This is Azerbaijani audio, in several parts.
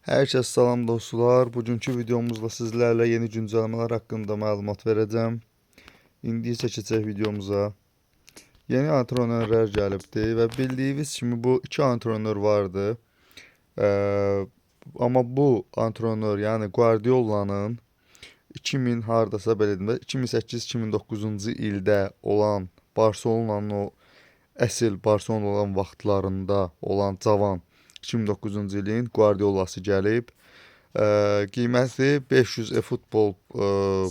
Herkese salam dostlar. Bugünkü videomuzda sizlerle yeni güncellemeler hakkında məlumat verəcəm. İndi isə keçək videomuza. Yeni antrenörlər gəlibdi və bildiyiniz kimi bu iki antrenör vardı. Ee, amma bu antrenör, yəni Guardiola'nın 2000 hardasa belə deyim də 2008-2009-cu ildə olan Barselonanın o əsl Barselona olan vaxtlarında olan cavan 2009-cu ilin Guardiolası gəlib. Ə, qiyməti 500 e-futbol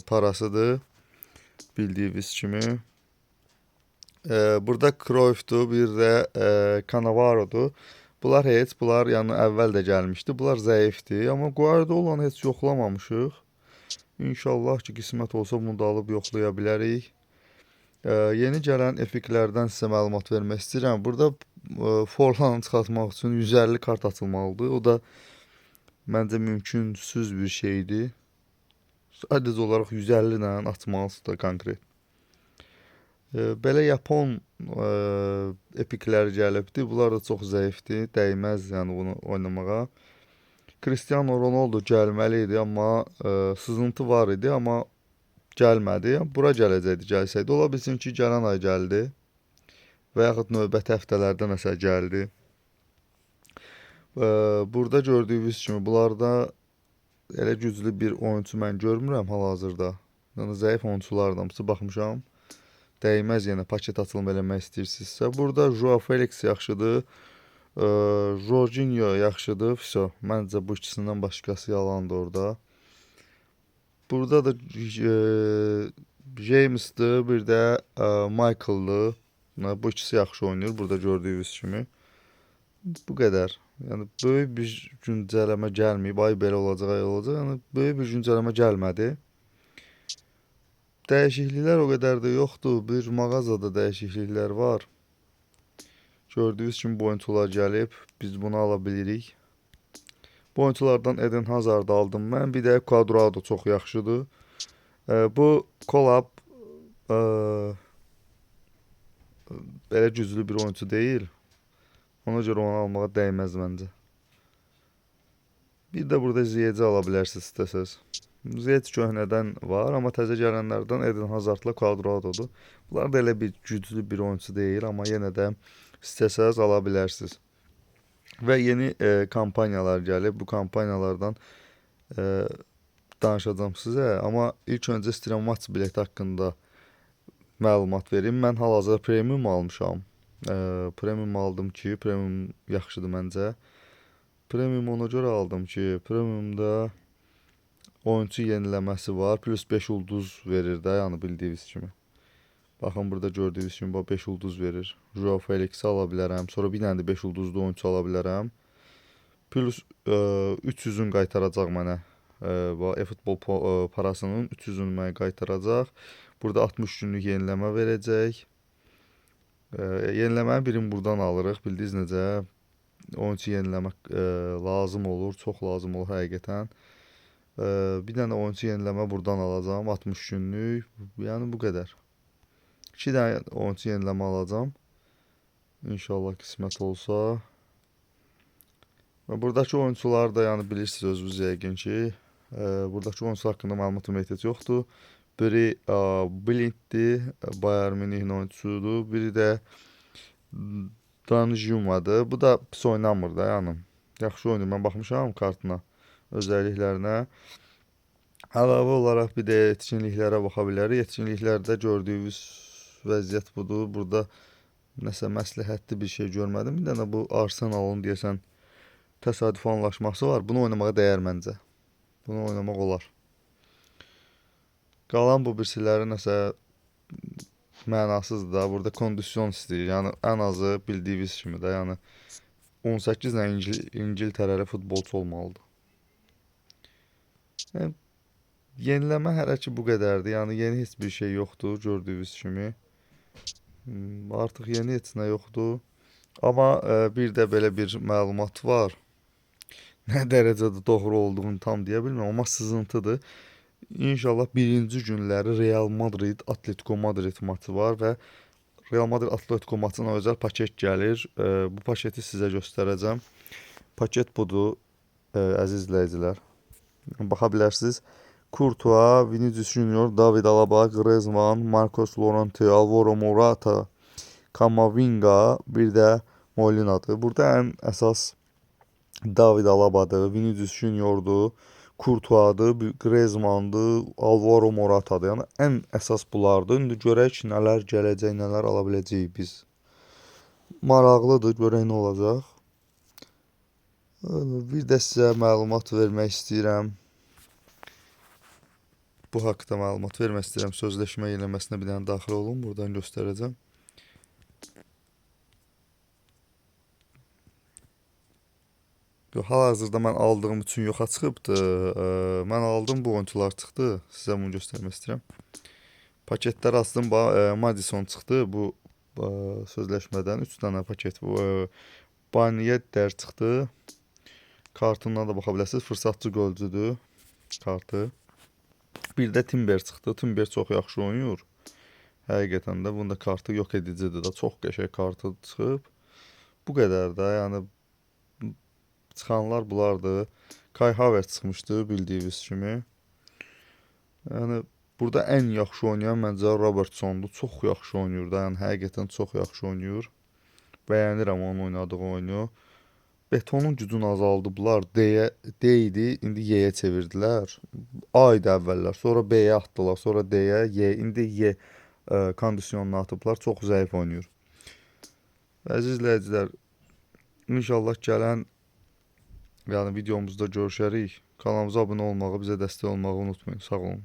parasıdır. Bildiyiniz kimi. Ə, burada Cruyff'dur, bir də ə, Cannavaro'dur. Bunlar heç, bunlar yəni əvvəl də gəlmişdi. Bunlar zəifdir, amma Guardiolanı heç yoxlamamışıq. İnşallah ki, qismət olsa bunu da alıb yoxlaya bilərik. Ə, yeni gələn epiklərdən sizə məlumat vermək istəyirəm. Burada ə, Forlanı çıxartmaq üçün 150 kart açılmalıdır. O da məncə mümkünsüz bir şeydir. Sadəcə olaraq 150 ilə açmalısınız da konkret. Ə, belə Yapon ə, epiklər gəlibdi. Bunlar da çox zəifdir. Dəyməz yəni bunu oynamağa. Cristiano Ronaldo gəlməli idi, amma ə, sızıntı var idi, amma gəlmədi. Bura gələcəkdi, gəlsəydi. Ola bilsin ki, gələn ay gəldi və yaxud növbəti həftələrdə nəsə gəldi. Burada gördüyünüz kimi bunlarda elə güclü bir oyunçu mən görmürəm hal-hazırda. Yəni zəif oyunçulardansa baxmışam. Dəyməz yenə paket açılımı eləmək istəyirsinizsə. Burada Joao Felix yaxşıdır. Jorginho yaxşıdır. Vəsə, məncə bu ikisindən başqası yalandır orada. Burada da e, James'dir, bir də e, Michael'dır. Yəni, Bu ikisi yaxşı oynayır burada gördüyünüz kimi. Bu qədər. Yəni böyük bir güncəlləmə gəlməyib. Ay belə olacaq, ay olacaq. Yəni böyük bir güncəlləmə gəlmədi. Dəyişikliklər o qədər də yoxdur. Bir mağazada dəyişikliklər var. Gördüyünüz kimi bu oyunçular gəlib. Biz bunu ala bilirik. Bu oyunçulardan Eden Hazard'ı aldım mən. Bir də Cuadrado çox yaxşıdır. Ə, bu Kolab ə, belə güclü bir oyunçu deyil. Ona görə onu almağa dəyməz məncə. Bir də burada Ziyeci ala bilərsiniz istəsəz. Ziyech köhnədən var, amma təzə gələnlərdən Eden Hazardla Cuadradodur. Bunlar da elə bir güclü bir oyunçu deyil, amma yenə də istəsəz ala bilərsiniz. Və yeni e, kampaniyalar gəlib. Bu kampaniyalardan e, danışacağam sizə, amma ilk öncə istəyirəm maç bileti haqqında məlumat verim. Mən hal-hazırda premium almışam. E, premium aldım ki, premium yaxşıdır məncə. Premium ona görə aldım ki, premiumda oyunçu yeniləməsi var, plus 5 ulduz verir də, yəni bildiyiniz kimi. Baxın burada gördüyünüz kimi bax 5 ulduz verir. Joao Felix'i ala bilərəm. Sonra bir dənə də 5 ulduzlu oyunçu ala bilərəm. Plus e, 300-ün qaytaracaq mənə. E, e-futbol e, parasının 300-ünü mənə qaytaracaq. Burada 60 günlük yeniləmə verəcək. E, yeniləmənin birini buradan alırıq. Bildiniz necə? Oyunçu yeniləmək e, lazım olur, çox lazım olur həqiqətən. E, bir dənə oyunçu yeniləmə buradan alacağam 60 günlük. Yəni bu qədər. 2 dənə oyunçu yeniləmə alacağam. İnşallah qismət olsa. Və buradakı oyunçular da yəni bilirsiniz özünüz yəqin ki, e, buradakı oyunçular haqqında məlumat ehtiyac yoxdur. Biri e, Blinddir, Bayern Münih'in oyunçusudur. Biri də Danjumadır. Bu da pis oynamır da yəni. Yaxşı oynayır. Mən baxmışam kartına, özəlliklərinə. Əlavə olaraq bir də yetkinliklərə baxa bilərik. Yetkinliklərdə gördüyünüz vəziyyət budur. Burada nəsə məsləhətli bir şey görmədim. Bir dənə bu Arsenalın deyəsən təsadüfi anlaşması var. Bunu oynamağa dəyər məncə. Bunu oynamaq olar. Qalan bu birisiləri nəsə mənasızdır da. Burada kondisyon istəyir. Yəni ən azı bildiyiniz kimi də, yəni 18 ilə İngil İngiltərəli futbolçu olmalıdır. Yəni, yeniləmə hələ ki bu qədərdir. Yəni yeni heç bir şey yoxdur gördüyünüz kimi. Hmm, Artıq yeni heç nə yoxdur. Amma e, bir də belə bir məlumat var. Nə dərəcədə doğru olduğunu tam deyə bilmirəm, amma sızıntıdır. İnşallah birinci günləri Real Madrid Atletico Madrid maçı var və Real Madrid Atletico maçına özəl paket gəlir. E, bu paketi sizə göstərəcəm. Paket budur. e, əziz izləyicilər. Baxa bilərsiniz. Courtois, Vinicius Junior, David Alaba, Griezmann, Marcos Llorente, Alvaro Morata, Camavinga, bir də Molinadır. Burada ən əsas David Alaba'dır, Vinicius Junior'dur, Courtois'dır, Griezmann'dır, Alvaro Morata'dır. Yəni ən əsas bunlardır. İndi görək nələr gələcək, nələr ala biləcəyik biz. Maraqlıdır, görək nə olacaq. Bir də sizə məlumat vermək istəyirəm. Bu haqqda məlumat vermək istəyirəm. Sözləşmə yeniləməsinə bir dənə daxil olun. Buradan göstərəcəm. Hal-hazırda mən aldığım üçün yoxa çıxıbdı. Mən aldım, bu oyunçular çıxdı. Sizə bunu göstərmək istəyirəm. Paketlər açdım, Madison çıxdı bu sözləşmədən 3 dənə paket Banyedder çıxdı. Kartından da baxa bilərsiniz. Fürsətçi golcüdür kartı. Bir də Timber çıxdı. Timber çox yaxşı oynayır. Həqiqətən də bunda kartı yox edicidir də. Çox qəşəng kartı çıxıb. Bu qədər də, yəni çıxanlar bunlardır. Kai Havertz çıxmışdı bildiyiniz kimi. Yəni burada ən yaxşı oynayan məncə Robertsondur. Çox yaxşı oynayır da, yəni həqiqətən çox yaxşı oynayır. Bəyənirəm onun oynadığı oyunu. Betonun gücünü azaldıblar. D-yə D idi, indi Y-yə çevirdilər. A idi əvvəllər, sonra B-yə atdılar, sonra D-yə, Y, indi Y ə, kondisionuna atıblar. Çox zəif oynayır. Əziz izləyicilər, inşallah gələn yəni videomuzda görüşərik. Kanalımıza abunə olmağı, bizə dəstək olmağı unutmayın. Sağ olun.